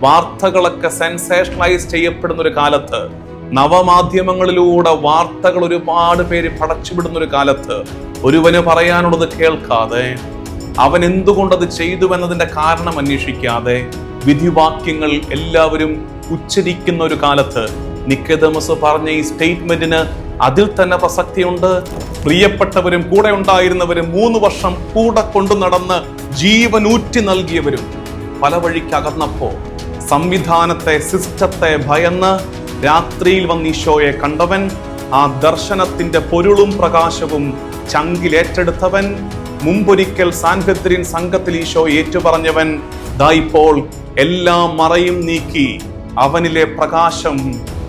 വാർത്തകളൊക്കെ സെൻസേഷണലൈസ് ചെയ്യപ്പെടുന്ന ഒരു കാലത്ത് നവമാധ്യമങ്ങളിലൂടെ വാർത്തകൾ ഒരുപാട് പേര് പടച്ചുവിടുന്ന ഒരു കാലത്ത് ഒരുവന് പറയാനുള്ളത് കേൾക്കാതെ അവൻ എന്തുകൊണ്ടത് ചെയ്തു എന്നതിന്റെ കാരണം അന്വേഷിക്കാതെ വിധിവാക്യങ്ങൾ എല്ലാവരും ഉച്ചരിക്കുന്ന ഒരു കാലത്ത് നിക്കതമസ് പറഞ്ഞ ഈ സ്റ്റേറ്റ്മെന്റിന് അതിൽ തന്നെ പ്രസക്തിയുണ്ട്. പ്രിയപ്പെട്ടവരും കൂടെ ഉണ്ടായിരുന്നവരും മൂന്ന് വർഷം കൂടെ കൊണ്ടു നടന്ന് ജീവനൂറ്റി നൽകിയവരും പല വഴിക്ക് അകന്നപ്പോ സംവിധാനത്തെ സിസ്റ്റത്തെ ഭയന്ന് രാത്രിയിൽ വന്ന് ഈശോയെ കണ്ടവൻ ആ ദർശനത്തിന്റെ പൊരുളും പ്രകാശവും ചങ്കിലേറ്റെടുത്തവൻ മുമ്പൊരിക്കൽ സാൻഹദ്രിൻ സംഘത്തിൽ ഈശോ ഏറ്റുപറഞ്ഞവൻ ദായിപ്പോൾ എല്ലാ മറയും നീക്കി അവനിലെ പ്രകാശം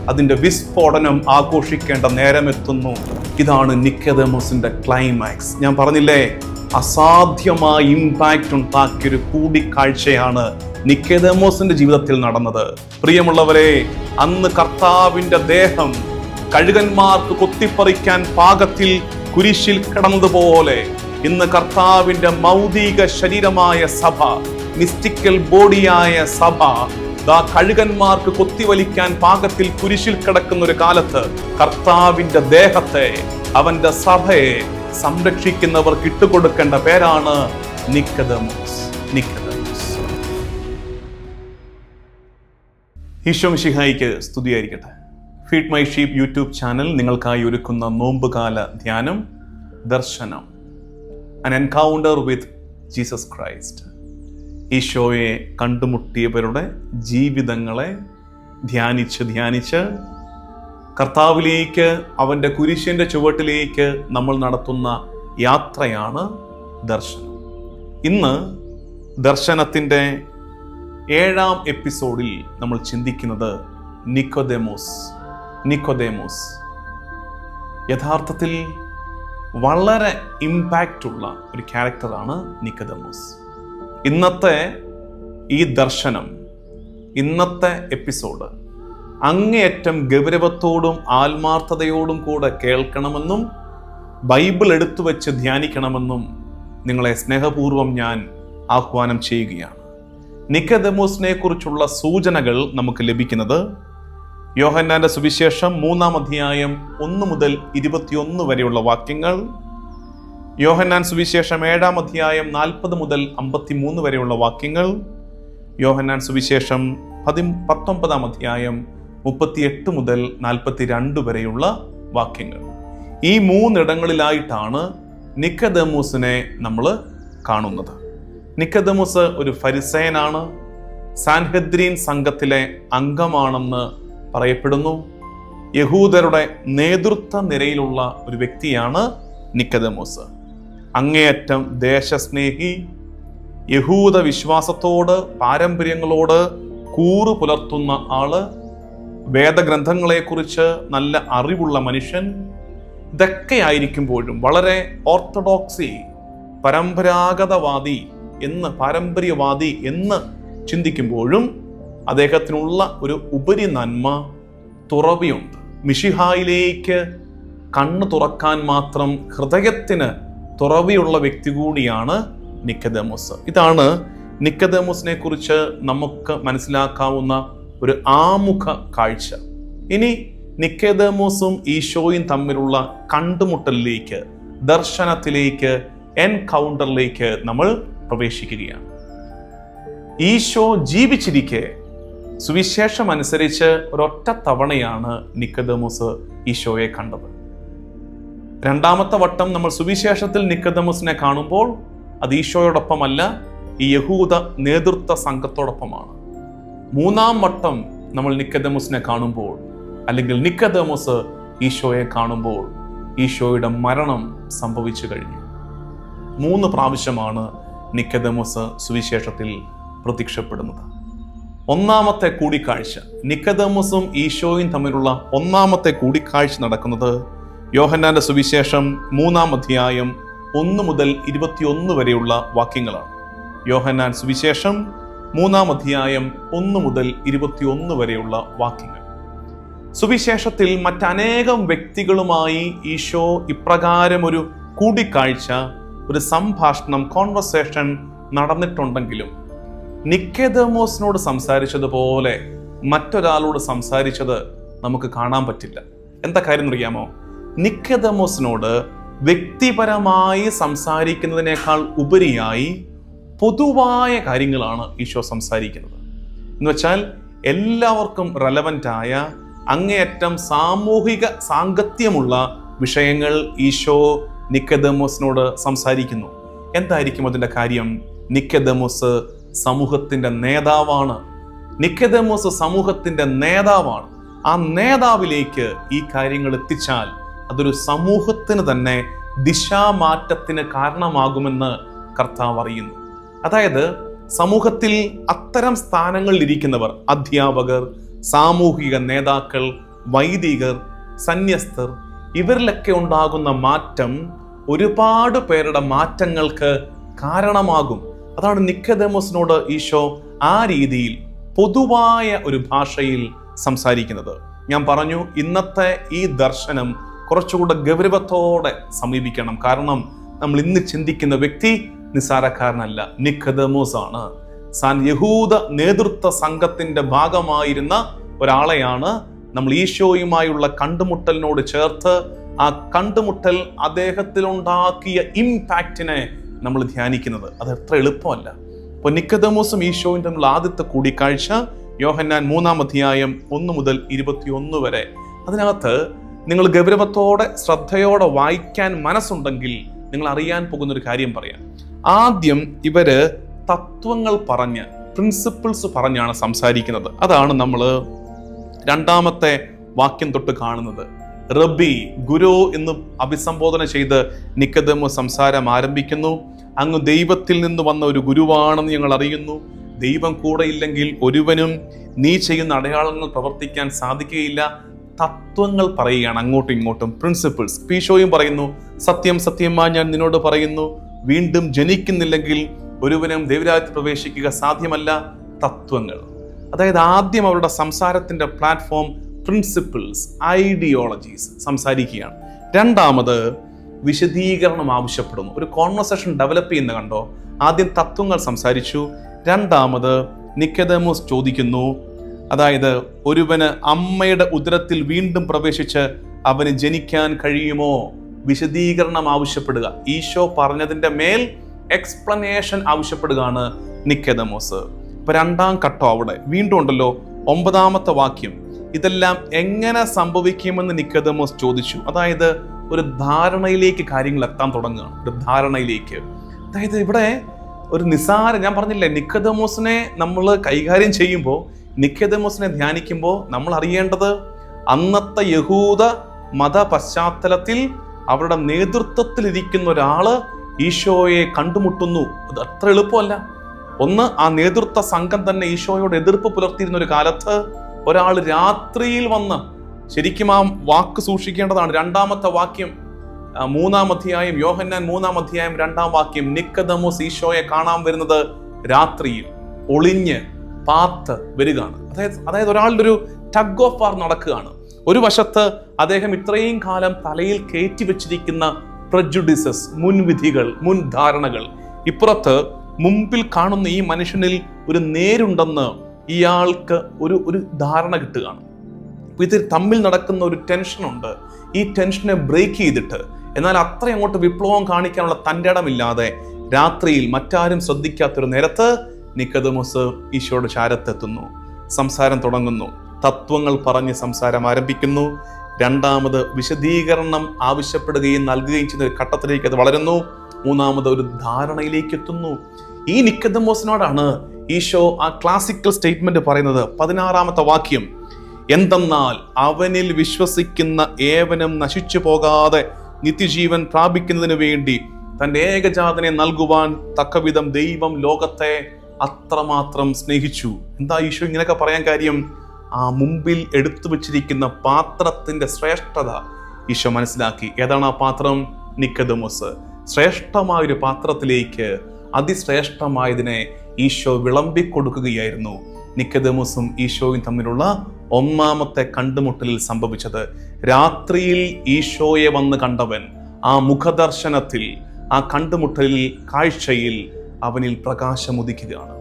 അതിന്റെ വിസ്ഫോടനം ആഘോഷിക്കേണ്ട നേരമെത്തുന്നു. ഇതാണ് നിക്കതമോസിന്റെ ക്ലൈമാക്സ്. ഞാൻ പറഞ്ഞില്ലേ? അസാധ്യമായ ഇമ്പാക്റ്റ് ഉണ്ടാക്കിയ ഒരു കൂടിക്കാഴ്ചയാണ് നിക്കേതമോസിന്റെ ജീവിതത്തിൽ നടന്നത്. പ്രിയമുള്ളവരെ അന്ന് കർത്താവിന്റെ ദേഹം കഴുകന്മാർക്ക് കൊത്തിപ്പറിക്കാൻ പാകത്തിൽ കുരിശിൽ കിടന്നതുപോലെ ഇന്ന് കർത്താവിന്റെ മൗതിക ശരീരമായ സഭ മിസ്റ്റിക്കൽ ബോഡിയായ സഭ ദാ കഴുകന്മാർക്ക് കൊത്തിവലിക്കാൻ പാകത്തിൽ കുരിശിൽ കിടക്കുന്ന ഒരു കാലത്ത് കർത്താവിന്റെ ദേഹത്തെ അവന്റെ സഭയെ സംരക്ഷിക്കുന്നവർക്ക് ഇട്ടുകൊടുക്കേണ്ട പേരാണ് നിക്കതമോസ് നിക്കതമോസ് ഈശോ ഷിഹായിക്ക് സ്തുതിയായിരിക്കട്ടെ. Feed my sheep YouTube channel നിങ്ങൾക്കായി ഒരുക്കുന്ന നോമ്പുകാല ധ്യാനം ദർശനം. അൻ എൻകൗണ്ടർ വിത്ത് ജീസസ് ക്രൈസ്റ്റ് ഈശോയെ കണ്ടുമുട്ടിയവരുടെ ജീവിതങ്ങളെ ധ്യാനിച്ച് ധ്യാനിച്ച് കർത്താവിലേക്ക് അവന്റെ കുരിശിന്റെ ചുവട്ടിലേക്ക് നമ്മൾ നടത്തുന്ന യാത്രയാണ് ദർശനം. ഇന്ന് ദർശനത്തിന്റെ ഏഴാം എപ്പിസോഡിൽ നമ്മൾ ചിന്തിക്കുന്നത് നിക്കോദെമോസ് നിക്കോദെമോസ്. യഥാർത്ഥത്തിൽ വളരെ ഇമ്പാക്റ്റുള്ള ഒരു ക്യാരക്ടറാണ് നിക്കോദെമോസ്. ഇന്നത്തെ ഈ ദർശനം ഇന്നത്തെ എപ്പിസോഡ് അങ്ങേയറ്റം ഗൗരവത്തോടും ആത്മാർത്ഥതയോടും കൂടെ കേൾക്കണമെന്നും ബൈബിൾ എടുത്തു വെച്ച് ധ്യാനിക്കണമെന്നും നിങ്ങളെ സ്നേഹപൂർവം ഞാൻ ആഹ്വാനം ചെയ്യുകയാണ്. നിക്കദമോസിനെ കുറിച്ചുള്ള സൂചനകൾ നമുക്ക് ലഭിക്കുന്നത് യോഹന്നാന്റെ സുവിശേഷം മൂന്നാം അധ്യായം ഒന്ന് മുതൽ ഇരുപത്തിയൊന്ന് വരെയുള്ള വാക്യങ്ങൾ യോഹന്നാൻ സുവിശേഷം ഏഴാം അധ്യായം നാൽപ്പത് മുതൽ അമ്പത്തിമൂന്ന് വരെയുള്ള വാക്യങ്ങൾ യോഹന്നാൻ സുവിശേഷം പതി പത്തൊമ്പതാം അധ്യായം മുപ്പത്തിയെട്ട് മുതൽ നാൽപ്പത്തി രണ്ട് വരെയുള്ള വാക്യങ്ങൾ. ഈ മൂന്നിടങ്ങളിലായിട്ടാണ് നിക്കദമൂസിനെ നമ്മൾ കാണുന്നത്. നിക്കദമൂസ് ഒരു ഫരിസയനാണ് സാൻഹദ്രീൻ സംഘത്തിലെ അംഗമാണെന്ന് പറയപ്പെടുന്നു. യഹൂദരുടെ നേതൃത്വ നിരയിലുള്ള ഒരു വ്യക്തിയാണ് നിക്കദമോസ്. അങ്ങേയറ്റം ദേശസ്നേഹി യഹൂദ വിശ്വാസത്തോട് പാരമ്പര്യങ്ങളോട് കൂറു പുലർത്തുന്ന ആൾ വേദഗ്രന്ഥങ്ങളെക്കുറിച്ച് നല്ല അറിവുള്ള മനുഷ്യൻ ഇതൊക്കെ ആയിരിക്കുമ്പോഴും വളരെ ഓർത്തഡോക്സി പരമ്പരാഗതവാദി എന്ന് പാരമ്പര്യവാദി എന്ന് ചിന്തിക്കുമ്പോഴും അദ്ദേഹത്തിനുള്ള ഒരു ഉപരി നന്മ തുറവിയുണ്ട്. മിഷിഹായിലേക്ക് കണ്ണു തുറക്കാൻ മാത്രം ഹൃദയത്തിന് തുറവിയുള്ള വ്യക്തി കൂടിയാണ് നിക്കദമോസ്. ഇതാണ് നിക്കദമോസിനെ കുറിച്ച് നമുക്ക് മനസ്സിലാക്കാവുന്ന ഒരു ആമുഖ കാഴ്ച. ഇനി നിക്കേദമോസും ഈശോയും തമ്മിലുള്ള കണ്ടുമുട്ടലിലേക്ക് ദർശനത്തിലേക്ക് എൻകൗണ്ടറിലേക്ക് നമ്മൾ പ്രവേശിക്കുകയാണ്. ഈശോ ജീവിച്ചിരിക്കെ. സുവിശേഷം അനുസരിച്ച് ഒരൊറ്റ തവണയാണ് നിക്കദമോസ് ഈശോയെ കണ്ടത്. രണ്ടാമത്തെ വട്ടം നമ്മൾ സുവിശേഷത്തിൽ നിക്കദമോസിനെ കാണുമ്പോൾ അത് ഈശോയോടൊപ്പമല്ല ഈ യഹൂദ നേതൃത്വ സംഘത്തോടൊപ്പമാണ്. മൂന്നാം വട്ടം നമ്മൾ നിക്കദമോസിനെ കാണുമ്പോൾ അല്ലെങ്കിൽ നിക്കദമോസ് ഈശോയെ കാണുമ്പോൾ ഈശോയുടെ മരണം സംഭവിച്ചു കഴിഞ്ഞു. മൂന്ന് പ്രാവശ്യമാണ് നിക്കദമോസ് സുവിശേഷത്തിൽ പ്രത്യക്ഷപ്പെടുന്നത്. ഒന്നാമത്തെ കൂടിക്കാഴ്ച നിക്കദമോസും ഈശോയും തമ്മിലുള്ള ഒന്നാമത്തെ കൂടിക്കാഴ്ച നടക്കുന്നത് യോഹന്നാന്റെ സുവിശേഷം മൂന്നാം അധ്യായം ഒന്ന് മുതൽ ഇരുപത്തിയൊന്ന് വരെയുള്ള വാക്യങ്ങളാണ്. യോഹന്നാൻ സുവിശേഷം മൂന്നാം അധ്യായം ഒന്ന് മുതൽ ഇരുപത്തിയൊന്ന് വരെയുള്ള വാക്യങ്ങൾ. സുവിശേഷത്തിൽ മറ്റനേകം വ്യക്തികളുമായി ഈശോ ഇപ്രകാരം ഒരു കൂടിക്കാഴ്ച ഒരു സംഭാഷണം കോൺവെർസേഷൻ നടന്നിട്ടുണ്ടെങ്കിലും നിക്കേതമോസിനോട് സംസാരിച്ചതുപോലെ മറ്റൊരാളോട് സംസാരിച്ചത് നമുക്ക് കാണാൻ പറ്റില്ല. എന്താ കാര്യം അറിയാമോ നിക്കേതമോസിനോട് വ്യക്തിപരമായി സംസാരിക്കുന്നതിനേക്കാൾ ഉപരിയായി പൊതുവായ കാര്യങ്ങളാണ് ഈശോ സംസാരിക്കുന്നത്. എന്ന് വെച്ചാൽ എല്ലാവർക്കും റെലവന്റായ അങ്ങേയറ്റം സാമൂഹിക സാങ്കത്യമുള്ള വിഷയങ്ങൾ ഈശോ നിക്കദമോസിനോട് സംസാരിക്കുന്നു. എന്തായിരിക്കും അതിന്റെ കാര്യം? നിക്കദമോസ് സമൂഹത്തിന്റെ നേതാവാണ്. നിക്കദമോസ് സമൂഹത്തിന്റെ നേതാവാണ്. ആ നേതാവിലേക്ക് ഈ കാര്യങ്ങൾ എത്തിച്ചാൽ അതൊരു സമൂഹത്തിന് തന്നെ ദിശാമാറ്റത്തിന് കാരണമാകുമെന്ന് കർത്താവ് അറിയുന്നു. അതായത് സമൂഹത്തിൽ അത്തരം സ്ഥാനങ്ങളിൽ ഇരിക്കുന്നവർ അധ്യാപകർ സാമൂഹിക നേതാക്കൾ വൈദികർ സന്യസ്തർ ഇവരിലൊക്കെ ഉണ്ടാകുന്ന മാറ്റം ഒരുപാട് പേരുടെ മാറ്റങ്ങൾക്ക് കാരണമാകും. അതാണ് നിക്കദമോസിനോട് ഈശോ ആ രീതിയിൽ പൊതുവായ ഒരു ഭാഷയിൽ സംസാരിക്കുന്നത്. ഞാൻ പറഞ്ഞു ഇന്നത്തെ ഈ ദർശനം കുറച്ചുകൂടെ ഗൗരവത്തോടെ സമീപിക്കണം. കാരണം നമ്മൾ ഇന്ന് ചിന്തിക്കുന്ന വ്യക്തി നിസാരക്കാരനല്ല നിഖദമോസ് ആണ് സാൻ യഹൂദ നേതൃത്വ സംഘത്തിന്റെ ഭാഗമായിരുന്ന ഒരാളെയാണ് നമ്മൾ ഈശോയുമായുള്ള കണ്ടുമുട്ടലിനോട് ചേർത്ത് ആ കണ്ടുമുട്ടൽ അദ്ദേഹത്തിൽ ഉണ്ടാക്കിയ ഇമ്പാക്റ്റിനെ നമ്മൾ ധ്യാനിക്കുന്നത്. അത് എത്ര എളുപ്പമല്ല. അപ്പോൾ നിക്കദമോസും ഈശോയും തമ്മിലുള്ള ആദ്യത്തെ കൂടിക്കാഴ്ച യോഹന്നാൻ മൂന്നാം അധ്യായം ഒന്ന് മുതൽ ഇരുപത്തിയൊന്ന് വരെ. അതിനകത്ത് നിങ്ങൾ ഗൗരവത്തോടെ ശ്രദ്ധയോടെ വായിക്കാൻ മനസ്സുണ്ടെങ്കിൽ നിങ്ങൾ അറിയാൻ പോകുന്ന ഒരു കാര്യം പറയാം. ആദ്യം ഇവർ തത്വങ്ങൾ പറഞ്ഞ് പ്രിൻസിപ്പിൾസ് പറഞ്ഞാണ് സംസാരിക്കുന്നത്. അതാണ് നമ്മൾ രണ്ടാമത്തെ വാക്യം തൊട്ട് കാണുന്നത്. റബി ഗുരു എന്ന് അഭിസംബോധന ചെയ്ത് നിക്കതമ സംസാരം ആരംഭിക്കുന്നു. അങ്ങ് ദൈവത്തിൽ നിന്ന് വന്ന ഒരു ഗുരുവാണെന്ന് ഞങ്ങൾ അറിയുന്നു. ദൈവം കൂടെ ഇല്ലെങ്കിൽ ഒരുവനും നീ ചെയ്യുന്ന അടയാളങ്ങൾ പ്രവർത്തിക്കാൻ സാധിക്കുകയില്ല. തത്വങ്ങൾ പറയുകയാണ് അങ്ങോട്ടും ഇങ്ങോട്ടും. പ്രിൻസിപ്പിൾസ് പീഷോയും പറയുന്നു സത്യം സത്യമായി ഞാൻ നിന്നോട് പറയുന്നു. വീണ്ടും ജനിക്കുന്നില്ലെങ്കിൽ ഒരുവനും ദേവരാജ്യത്ത് പ്രവേശിക്കുക സാധ്യമല്ല തത്വങ്ങൾ. അതായത് ആദ്യം അവരുടെ സംസാരത്തിന്റെ പ്ലാറ്റ്ഫോം പ്രിൻസിപ്പിൾസ് ഐഡിയോളജീസ് സംസാരിക്കുകയാണ്. രണ്ടാമത് വിശദീകരണം ആവശ്യപ്പെടുന്നു. ഒരു കോൺവെർസേഷൻ ഡെവലപ്പ് ചെയ്യുന്ന കണ്ടോ? ആദ്യം തത്വങ്ങൾ സംസാരിച്ചു. രണ്ടാമത് നിക്കതമോസ് ചോദിക്കുന്നു. അതായത് ഒരുവന് അമ്മയുടെ ഉദരത്തിൽ വീണ്ടും പ്രവേശിച്ച് അവന് ജനിക്കാൻ കഴിയുമോ? വിശദീകരണം ആവശ്യപ്പെടുക. ഈശോ പറഞ്ഞതിന്റെ മേൽ എക്സ്പ്ലനേഷൻ ആവശ്യപ്പെടുകയാണ് നിക്കേതമോസ്. ഇപ്പൊ രണ്ടാം ഘട്ടം അവിടെ. വീണ്ടും ഉണ്ടല്ലോ ഒമ്പതാമത്തെ വാക്യം. ഇതെല്ലാം എങ്ങനെ സംഭവിക്കുമെന്ന് നിക്കതമോസ് ചോദിച്ചു. അതായത് ഒരു ധാരണയിലേക്ക് കാര്യങ്ങൾ എത്താൻ തുടങ്ങുകയാണ്. ഒരു ധാരണയിലേക്ക്. അതായത് ഇവിടെ ഒരു നിസാര ഞാൻ പറഞ്ഞില്ലേ നിക്കതമോസിനെ നമ്മൾ കൈകാര്യം ചെയ്യുമ്പോൾ നിക്കതമോസിനെ ധ്യാനിക്കുമ്പോൾ നമ്മൾ അറിയേണ്ടത് അന്നത്തെ യഹൂദ മത പശ്ചാത്തലത്തിൽ അവരുടെ നേതൃത്വത്തിലിരിക്കുന്ന ഒരാൾ ഈശോയെ കണ്ടുമുട്ടുന്നു. അത് അത്ര എളുപ്പമല്ല. ഒന്ന് ആ നേതൃത്വ സംഘം തന്നെ ഈശോയോട് എതിർപ്പ് പുലർത്തിയിരുന്ന ഒരു കാലത്ത് ഒരാൾ രാത്രിയിൽ വന്ന് ശരിക്കും ആ വാക്ക് സൂക്ഷിക്കേണ്ടതാണ്. രണ്ടാമത്തെ വാക്യം മൂന്നാം അധ്യായം യോഹന്നാൻ മൂന്നാം അധ്യായം രണ്ടാം വാക്യം നിക്കദമോസ് ഈശോയെ കാണാൻ വരുന്നത് രാത്രിയിൽ. ഒളിഞ്ഞ് പാത്ത് വരികയാണ്. അതായത് അതായത് ഒരാളുടെ ഒരു ടഗ് ഓഫ് വാർ നടക്കുകയാണ്. ഒരു വശത്ത് അദ്ദേഹം ഇത്രയും കാലം തലയിൽ കയറ്റി വെച്ചിരിക്കുന്ന പ്രജുഡിസസ് മുൻവിധികൾ മുൻധാരണകൾ. ഇപ്പുറത്ത് മുമ്പിൽ കാണുന്ന ഈ മനുഷ്യനിൽ ഒരു നേരുണ്ടെന്ന് ഇയാൾക്ക് ഒരു ഒരു ധാരണ കിട്ടുകയാണ്. ഇത് തമ്മിൽ നടക്കുന്ന ഒരു ടെൻഷനുണ്ട് ഈ ടെൻഷനെ ബ്രേക്ക് ചെയ്തിട്ട്. എന്നാൽ അത്ര അങ്ങോട്ട് വിപ്ലവം കാണിക്കാനുള്ള തന്റെ ഇടമില്ലാതെ രാത്രിയിൽ മറ്റാരും ശ്രദ്ധിക്കാത്തൊരു നേരത്ത് നിക്കതമോസ് ഈശോയുടെ ചാരത്തെത്തുന്നു. സംസാരം തുടങ്ങുന്നു. തത്വങ്ങൾ പറഞ്ഞ് സംസാരം ആരംഭിക്കുന്നു. രണ്ടാമത് വിശദീകരണം ആവശ്യപ്പെടുകയും നൽകുകയും ചെയ്യുന്ന ഒരു ഘട്ടത്തിലേക്ക് അത് വളരുന്നു. മൂന്നാമത് ഒരു ധാരണയിലേക്ക് എത്തുന്നു. ഈ നിക്കതമോസിനോടാണ് ഈശോ ആ ക്ലാസിക്കൽ സ്റ്റേറ്റ്മെന്റ് പറയുന്നത്. പതിനാറാമത്തെ വാക്യം എന്തെന്നാൽ അവനിൽ വിശ്വസിക്കുന്ന ഏവനും നശിച്ചു പോകാതെ നിത്യജീവൻ പ്രാപിക്കുന്നതിന് വേണ്ടി തന്റെ ഏകജാതനെ നൽകുവാൻ തക്കവിധം ദൈവം ലോകത്തെ അത്രമാത്രം സ്നേഹിച്ചു. എന്താ ഈശോ ഇങ്ങനെയൊക്കെ പറയാൻ കാര്യം? ആ മുമ്പിൽ എടുത്തു വച്ചിരിക്കുന്ന പാത്രത്തിന്റെ ശ്രേഷ്ഠത ഈശോ മനസ്സിലാക്കി. ഏതാണ് ആ പാത്രം? നിക്കതമോസ് ശ്രേഷ്ഠമായ ഒരു പാത്രത്തിലേക്ക് അതിശ്രേഷ്ഠമായതിനെ ഈശോ വിളമ്പിക്കൊടുക്കുകയായിരുന്നു. നിക്കതമോസും ഈശോയും തമ്മിലുള്ള ഒന്നാമത്തെ കണ്ടുമുട്ടലിൽ സംഭവിച്ചത്. രാത്രിയിൽ ഈശോയെ വന്ന് കണ്ടവൻ ആ മുഖദർശനത്തിൽ ആ കണ്ടുമുട്ടലിൽ കാഴ്ചയിൽ അവനിൽ പ്രകാശമുദിക്കുകയാണ്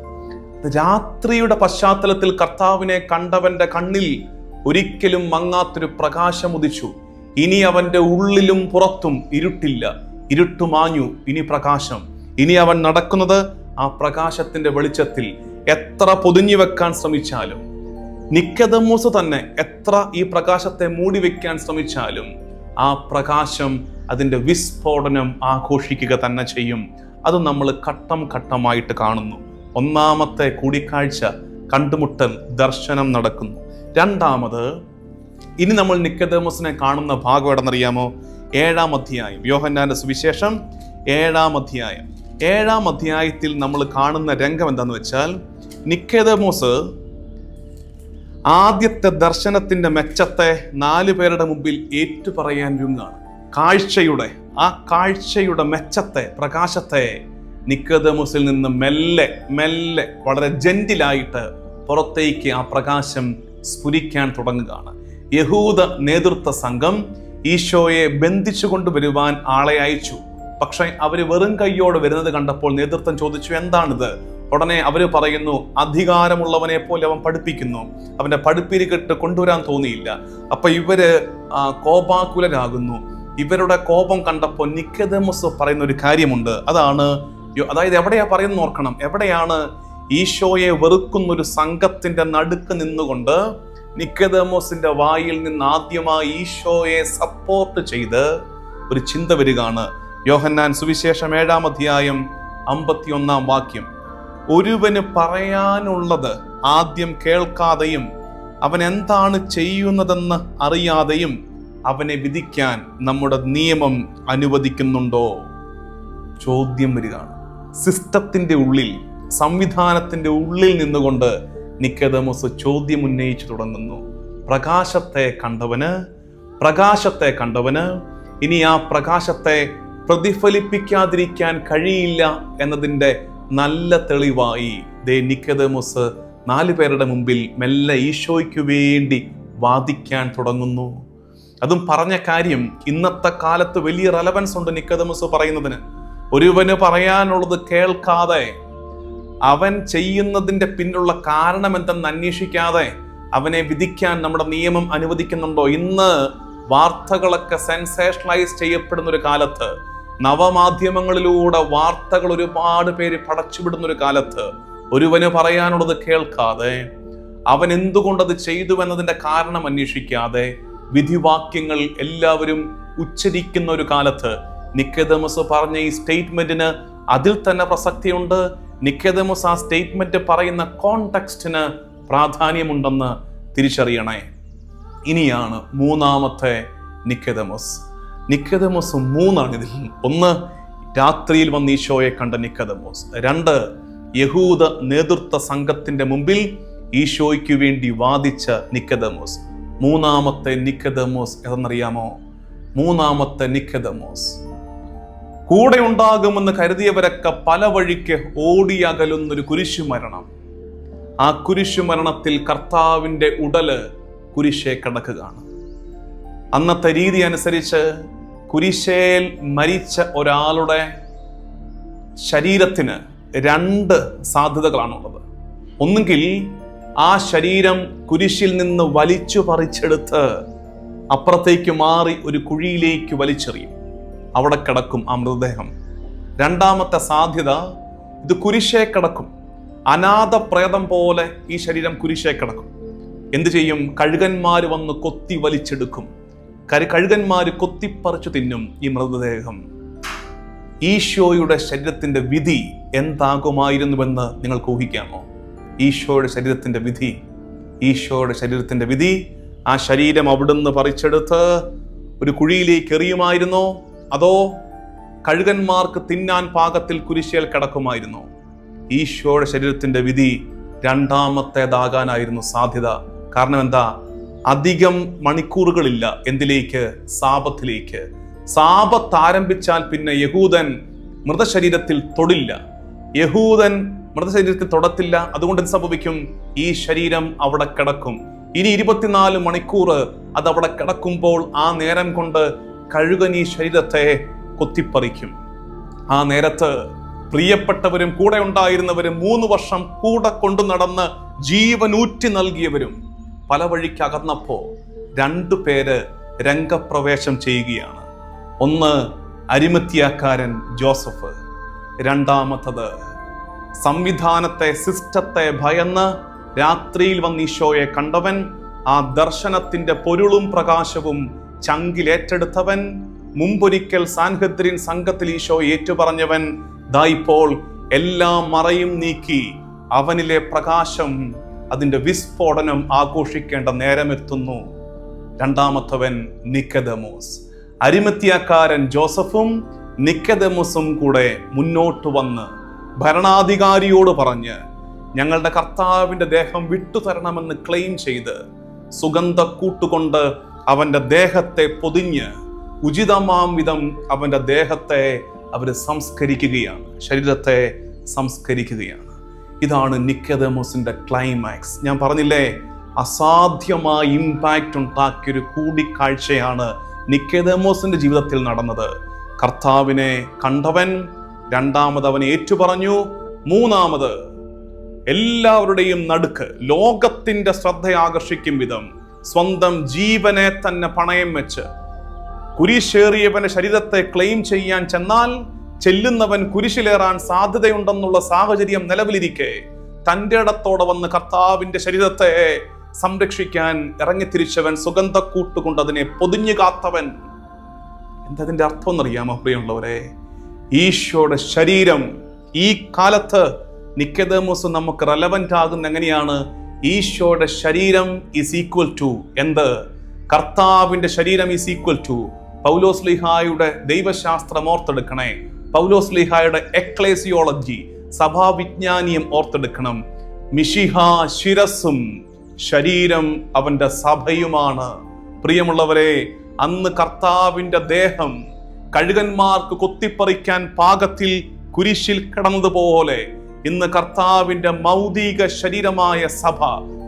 രാത്രിയുടെ പശ്ചാത്തലത്തിൽ കർത്താവിനെ കണ്ടവന്റെ കണ്ണിൽ ഒരിക്കലും മങ്ങാത്തൊരു പ്രകാശം ഉദിച്ചു. ഇനി അവന്റെ ഉള്ളിലും പുറത്തും ഇരുട്ടില്ല. ഇരുട്ടുമാഞ്ഞു ഇനി പ്രകാശം. ഇനി അവൻ നടക്കുന്നത് ആ പ്രകാശത്തിന്റെ വെളിച്ചത്തിൽ എത്ര പൊതിഞ്ഞു വെക്കാൻ ശ്രമിച്ചാലും നിക്കതമൂസ് തന്നെ എത്ര ഈ പ്രകാശത്തെ മൂടി വെക്കാൻ ശ്രമിച്ചാലും ആ പ്രകാശം അതിന്റെ വിസ്ഫോടനം ആഘോഷിക്കുക തന്നെ ചെയ്യും. അത് നമ്മൾ ഘട്ടം ഘട്ടമായിട്ട് കാണുന്നു. ഒന്നാമത്തെ കൂടിക്കാഴ്ച കണ്ടുമുട്ടൽ ദർശനം നടക്കുന്നു. രണ്ടാമത് ഇനി നമ്മൾ നിക്കതമസിനെ കാണുന്ന ഭാഗം എവിടെന്നറിയാമോ? ഏഴാം അധ്യായം. യോഹന്നാന്റെ സുവിശേഷം ഏഴാം അധ്യായം. ഏഴാം അധ്യായത്തിൽ നമ്മൾ കാണുന്ന രംഗം എന്താന്ന് വെച്ചാൽ നിക്കേതമോസ് ആദ്യത്തെ ദർശനത്തിന്റെ മെച്ചത്തെ നാല് പേരുടെ മുമ്പിൽ ഏറ്റുപറയാൻ ഒരുങ്ങാണ് കാഴ്ചയുടെ ആ കാഴ്ചയുടെ മെച്ചത്തെ പ്രകാശത്തെ നിക്കതമുസിൽ നിന്ന് മെല്ലെ മെല്ലെ വളരെ ജെന്റിലായിട്ട് പുറത്തേക്ക് ആ പ്രകാശം സ്ഫുരിക്കാൻ തുടങ്ങുകയാണ്. യഹൂദ നേതൃത്വ സംഘം ഈശോയെ ബന്ധിച്ചു കൊണ്ടുവരുവാൻ ആളെ അയച്ചു. പക്ഷേ അവർ വെറും കൈയോടെ വരുന്നത് കണ്ടപ്പോൾ നേതൃത്വം ചോദിച്ചു എന്താണിത്? ഉടനെ അവർ പറയുന്നു അധികാരമുള്ളവനെ പോലെ അവൻ പഠിപ്പിക്കുന്നു. അവന്റെ പഠിപ്പിരികെട്ട് കൊണ്ടുവരാൻ തോന്നിയില്ല. അപ്പൊ ഇവർ കോപാകുലരാകുന്നു. ഇവരുടെ കോപം കണ്ടപ്പോൾ നിക്കതമസ് പറയുന്ന ഒരു കാര്യമുണ്ട്. അതാണ് അതായത് എവിടെയാണ് പറയുന്നത് ഓർക്കണം. എവിടെയാണ് ഈശോയെ വെറുക്കുന്ന ഒരു സംഘത്തിന്റെ നടുക്ക് നിന്നുകൊണ്ട് നിക്കതമോസിന്റെ വായിൽ നിന്ന് ആദ്യമായി ഈശോയെ സപ്പോർട്ട് ചെയ്ത് ഒരു ചിന്ത വരികയാണ്. യോഹന്നാൻ സുവിശേഷം ഏഴാം അധ്യായം അമ്പത്തിയൊന്നാം വാക്യം. ഒരുവന് പറയാനുള്ളത് ആദ്യം കേൾക്കാതെയും അവൻ എന്താണ് ചെയ്യുന്നതെന്ന് അറിയാതെയും അവനെ വിധിക്കാൻ നമ്മുടെ നിയമം അനുവദിക്കുന്നുണ്ടോ? ചോദ്യം വരികയാണ്. സിസ്റ്റത്തിന്റെ ഉള്ളിൽ സംവിധാനത്തിന്റെ ഉള്ളിൽ നിന്നുകൊണ്ട് നിക്കതമോസ് ചോദ്യം ഉന്നയിച്ചു തുടങ്ങുന്നു. പ്രകാശത്തെ കണ്ടവന് പ്രകാശത്തെ കണ്ടവന് ഇനി ആ പ്രകാശത്തെ പ്രതിഫലിപ്പിക്കാതിരിക്കാൻ കഴിയില്ല എന്നതിന്റെ നല്ല തെളിവായി ദേ നിക്കതമോസ് നാല് പേരുടെ മുമ്പിൽ മെല്ലെ ഈശോയ്ക്ക് വേണ്ടി വാദിക്കാൻ തുടങ്ങുന്നു. അതും പറഞ്ഞ കാര്യം ഇന്നത്തെ കാലത്ത് വലിയ റെലവൻസ് ഉണ്ട് നിക്കതമസ് പറയുന്നതിന്. ഒരുവന് പറയാനുള്ളത് കേൾക്കാതെ അവൻ ചെയ്യുന്നതിന്റെ പിന്നുള്ള കാരണം എന്തെന്ന് അന്വേഷിക്കാതെ അവനെ വിധിക്കാൻ നമ്മുടെ നിയമം അനുവദിക്കുന്നുണ്ടോ? ഇന്ന് വാർത്തകളൊക്കെ സെൻസേഷണലൈസ് ചെയ്യപ്പെടുന്ന ഒരു കാലത്ത് നവമാധ്യമങ്ങളിലൂടെ വാർത്തകൾ ഒരുപാട് പേര് പടച്ചുവിടുന്ന ഒരു കാലത്ത് ഒരുവന് പറയാനുള്ളത് കേൾക്കാതെ അവൻ എന്തുകൊണ്ടത് ചെയ്തു എന്നതിന്റെ കാരണം അന്വേഷിക്കാതെ വിധിവാക്യങ്ങൾ എല്ലാവരും ഉച്ചരിക്കുന്ന ഒരു കാലത്ത് നിക്കതമസ് പറഞ്ഞ ഈ സ്റ്റേറ്റ്മെന്റിന് അതിൽ തന്നെ പ്രസക്തിയുണ്ട്. നിക്കേതമസ് ആ സ്റ്റേറ്റ്മെന്റ് പറയുന്ന കോണ്ടെക്സ്റ്റിന് പ്രാധാന്യമുണ്ടെന്ന് തിരിച്ചറിയണേ. ഇനിയാണ് മൂന്നാമത്തെ നിക്കതമസ് നിക്കേതമസ് മൂന്നാണ് ഇതിൽ. ഒന്ന് രാത്രിയിൽ വന്ന് ഈശോയെ കണ്ട നിക്കതമോസ് രണ്ട് യഹൂദ നേതൃത്വ സംഘത്തിന്റെ മുമ്പിൽ ഈശോയ്ക്ക് വേണ്ടി വാദിച്ച നിക്കതമോസ് മൂന്നാമത്തെ നിക്കതമോസ് ഏതെന്നറിയാമോ? മൂന്നാമത്തെ നിക്കതമോസ് കൂടെ ഉണ്ടാകുമെന്ന് കരുതിയവരൊക്കെ പല വഴിക്ക് ഓടിയകലുന്നൊരു കുരിശു മരണം. ആ കുരിശു മരണത്തിൽ കർത്താവിന്റെ ഉടൽ കുരിശേ കിടക്കുകയാണ്. അന്നത്തെ രീതി അനുസരിച്ച് കുരിശേൽ മരിച്ച ഒരാളുടെ ശരീരത്തിന് രണ്ട് സാധ്യതകളാണുള്ളത്. ഒന്നുകിൽ ആ ശരീരം കുരിശിൽ നിന്ന് വലിച്ചു പറിച്ചെടുത്ത് അപ്പുറത്തേക്ക് മാറി ഒരു കുഴിയിലേക്ക് വലിച്ചെറിയും. അവിടെ കിടക്കും ആ മൃതദേഹം. രണ്ടാമത്തെ സാധ്യത ഇത് കുരിശേ കിടക്കും. അനാഥ പ്രേതം പോലെ ഈ ശരീരം കുരിശേ കിടക്കും. എന്തു ചെയ്യും? കഴുകന്മാർ വന്ന് കൊത്തി വലിച്ചെടുക്കും. കരി കഴുകന്മാർ കൊത്തിപ്പറിച്ചു തിന്നും ഈ മൃതദേഹം. ഈശോയുടെ ശരീരത്തിന്റെ വിധി എന്താകുമായിരുന്നുവെന്ന് നിങ്ങൾക്ക് ഊഹിക്കാമോ? ഈശോയുടെ ശരീരത്തിന്റെ വിധി ഈശോയുടെ ശരീരത്തിന്റെ വിധി ആ ശരീരം അവിടുന്ന് പറിച്ചെടുത്ത് ഒരു കുഴിയിലേക്ക് എറിയുമായിരുന്നോ? അതോ കഴുകന്മാർക്ക് തിന്നാൻ പാകത്തിൽ കുരിശേൽ കിടക്കുമായിരുന്നു? ഈശോയുടെ ശരീരത്തിന്റെ വിധി രണ്ടാമത്തേതാകാനായിരുന്നു സാധ്യത. കാരണം എന്താ? അധികം മണിക്കൂറുകളില്ല എന്തിലേക്ക്? സാപത്തിലേക്ക്. സാപത്ത് ആരംഭിച്ചാൽ പിന്നെ യഹൂദൻ മൃതശരീരത്തിൽ തൊടില്ല. യഹൂദൻ മൃതശരീരത്തിൽ തൊടത്തില്ല. അതുകൊണ്ട് എന്ത് സംഭവിക്കും? ഈ ശരീരം അവിടെ കിടക്കും. ഇനി ഇരുപത്തിനാല് മണിക്കൂർ അത് അവിടെ കിടക്കുമ്പോൾ ആ നേരം കൊണ്ട് കഴുകൻ ഈ ശരീരത്തെ കൊത്തിപ്പറിക്കും. ആ നേരത്ത് പ്രിയപ്പെട്ടവരും കൂടെ ഉണ്ടായിരുന്നവരും മൂന്ന് വർഷം കൂടെ കൊണ്ടു നടന്ന് ജീവനൂറ്റി നൽകിയവരും പല വഴിക്ക് അകന്നപ്പോ രണ്ടു പേര് രംഗപ്രവേശം ചെയ്യുകയാണ്. ഒന്ന് അരിമത്തിയാക്കാരൻ ജോസഫ് രണ്ടാമത്തത് സംവിധാനത്തെ സിസ്റ്റത്തെ ഭയന്ന് രാത്രിയിൽ വന്ന് ഈശോയെ കണ്ടവൻ ആ ദർശനത്തിന്റെ പൊരുളും പ്രകാശവും ചങ്കിലേറ്റെടുത്തവൻ മുമ്പൊരിക്കൽ സാൻഹദ്രിൻ സംഘത്തിൽ ഈശോ ഏറ്റുപറഞ്ഞവൻ ദാ ഇപ്പോൾ എല്ലാ മറയും നീക്കി അവനിലെ പ്രകാശം അതിന്റെ വിസ്ഫോടനം ആഘോഷിക്കേണ്ട നേരമെത്തുന്നു. രണ്ടാമത്തവൻ നിക്കദമോസ്. അരിമത്തിയാക്കാരൻ ജോസഫും നിക്കദമോസും കൂടെ മുന്നോട്ട് വന്ന് ഭരണാധികാരിയോട് പറഞ്ഞ് ഞങ്ങളുടെ കർത്താവിന്റെ ദേഹം വിട്ടുതരണമെന്ന് ക്ലെയിം ചെയ്ത് സുഗന്ധ അവന്റെ ദേഹത്തെ പൊതിഞ്ഞ് ഉചിതമാം വിധം അവന്റെ ദേഹത്തെ അവർ സംസ്കരിക്കുകയാണ്. ശരീരത്തെ സംസ്കരിക്കുകയാണ്. ഇതാണ് നിക്കതമോസിന്റെ ക്ലൈമാക്സ് ഞാൻ പറഞ്ഞില്ലേ അസാധ്യമായ ഇമ്പാക്റ്റ് ഉണ്ടാക്കിയൊരു കൂടിക്കാഴ്ചയാണ് നിക്കതമോസിന്റെ ജീവിതത്തിൽ നടന്നത്. കർത്താവിനെ കണ്ടവൻ രണ്ടാമത് അവൻ ഏറ്റുപറഞ്ഞു. മൂന്നാമത് എല്ലാവരുടെയും നടുക്ക് ലോകത്തിന്റെ ശ്രദ്ധയാകർഷിക്കും വിധം സ്വന്തം ജീവനെ തന്നെ പണയം വെച്ച്. കുരിശേറിയവന്റെ ശരീരത്തെ ക്ലെയിം ചെയ്യാൻ ചെന്നാൽ ചെല്ലുന്നവൻ കുരിശിലേറാൻ സാധ്യതയുണ്ടെന്നുള്ള സാഹചര്യം നിലവിലിരിക്കെ. തന്റെ ഇടത്തോടെ വന്ന് കർത്താവിന്റെ ശരീരത്തെ സംരക്ഷിക്കാൻ ഇറങ്ങിത്തിരിച്ചവൻ സുഗന്ധക്കൂട്ടുകൊണ്ട് അതിനെ പൊതിഞ്ഞു കാത്തവൻ. എന്തതിന്റെ അർത്ഥം എന്നറിയാമോ പ്രിയമുള്ളവരെ? ഈശോയുടെ ശരീരം ഈ കാലത്ത് നിക്കതമോസ് നമുക്ക് റെലവന്റ് ആകുന്ന എങ്ങനെയാണ്? ഈശോയുടെ ശരീരം ഈസ് ഈക്വൽ ടു എന്ത്? കർത്താവിന്റെ ശരീരം ഈസ് ഈക്വൽ ടു പൗലോസ് ലിഹായുടെ ദൈവശാസ്ത്രം ഓർത്തെടുക്കണേ. പൗലോസ് ലിഹായുടെ എക്ലേസിയോളജി സഭാവിജ്ഞാനീയം ഓർത്തെടുക്കണം. മിഷിഹ ശിരസും ശരീരം അവന്റെ സഭയുമാണ്. പ്രിയമുള്ളവരെ അന്ന് കർത്താവിന്റെ ദേഹം കഴുകന്മാർക്ക് കൊത്തിപ്പറിക്കാൻ പാകത്തിൽ കുരിശിൽ കിടന്നതുപോലെ ഇന്ന് കർത്താവിന്റെ മൗതിക ശരീരമായ സഭ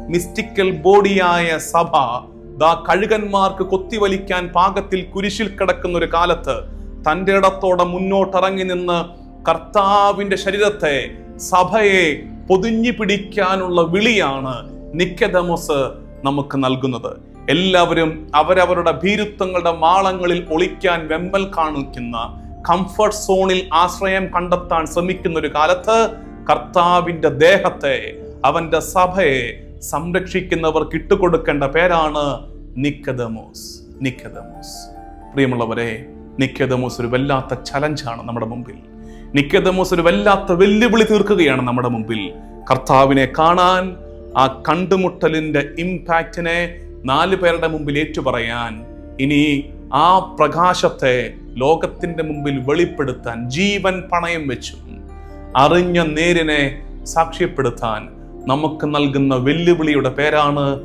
മിസ്റ്റിക്കൽ ബോഡിയായ സഭ ദാ കഴുകന്മാർക്ക് കൊത്തിവലിക്കാൻ പാകത്തിൽ കുരിശിൽ കിടക്കുന്ന ഒരു കാലത്ത് തന്റെ ഇടത്തോടെ മുന്നോട്ടിറങ്ങി നിന്ന് കർത്താവിന്റെ ശരീരത്തെ സഭയെ പൊതിഞ്ഞു പിടിക്കാനുള്ള വിളിയാണ് നിക്കദമോസ് നമുക്ക് നൽകുന്നത്. എല്ലാവരും അവരവരുടെ ഭീരുത്വങ്ങളുടെ മാളങ്ങളിൽ ഒളിക്കാൻ വെമ്പൽ കാണിക്കുന്ന കംഫർട്ട് സോണിൽ ആശ്രയം കണ്ടെത്താൻ ശ്രമിക്കുന്ന ഒരു കാലത്ത് കർത്താവിന്റെ ദേഹത്തെ അവന്റെ സഭയെ സംരക്ഷിക്കുന്നവർക്ക് ഇട്ടുകൊടുക്കേണ്ട പേരാണ് നിക്കദമോസ്. നിക്കദമോസ്. പ്രിയമുള്ളവരെ നിക്കദമോസ് ഒരു വല്ലാത്ത ചലഞ്ചാണ് നമ്മുടെ മുമ്പിൽ. നിക്കദമോസ് ഒരു വല്ലാത്ത വെല്ലുവിളി തീർക്കുകയാണ് നമ്മുടെ മുമ്പിൽ. കർത്താവിനെ കാണാൻ ആ കണ്ടുമുട്ടലിന്റെ ഇമ്പാക്റ്റിനെ നാല് പേരുടെ മുമ്പിൽ ഏറ്റുപറയാൻ ഇനി ആ പ്രകാശത്തെ ലോകത്തിന്റെ മുമ്പിൽ വെളിപ്പെടുത്താൻ ജീവൻ പണയം വെച്ചും. അറിഞ്ഞ നേരിനെ സാക്ഷ്യപ്പെടുത്താൻ നമുക്ക് നൽകുന്ന വെല്ലുവിളിയുടെ പേരാണ്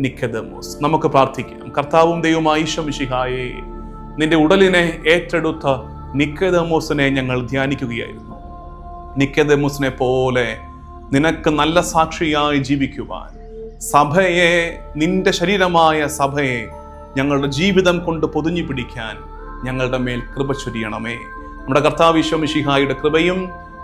നിക്കദമോസ്. നമുക്ക് പ്രാർത്ഥിക്കാം. കർത്താവും ദൈവമായ ഈശ്വമിഷിഹായെ നിന്റെ ഉടലിനെ ഏറ്റെടുത്ത നിക്കദമോസിനെ ഞങ്ങൾ ധ്യാനിക്കുകയായിരുന്നു. നിക്കദമോസിനെ പോലെ നിനക്ക് നല്ല സാക്ഷിയായി ജീവിക്കുവാൻ സഭയെ നിന്റെ ശരീരമായ സഭയെ ഞങ്ങളുടെ ജീവിതം കൊണ്ട് പൊതിഞ്ഞു പിടിക്കാൻ ഞങ്ങളുടെ മേൽ കൃപ ചൊരിയണമേ. നമ്മുടെ കർത്താവ് ഈശ്വമിഷിഹായുടെ കൃപയും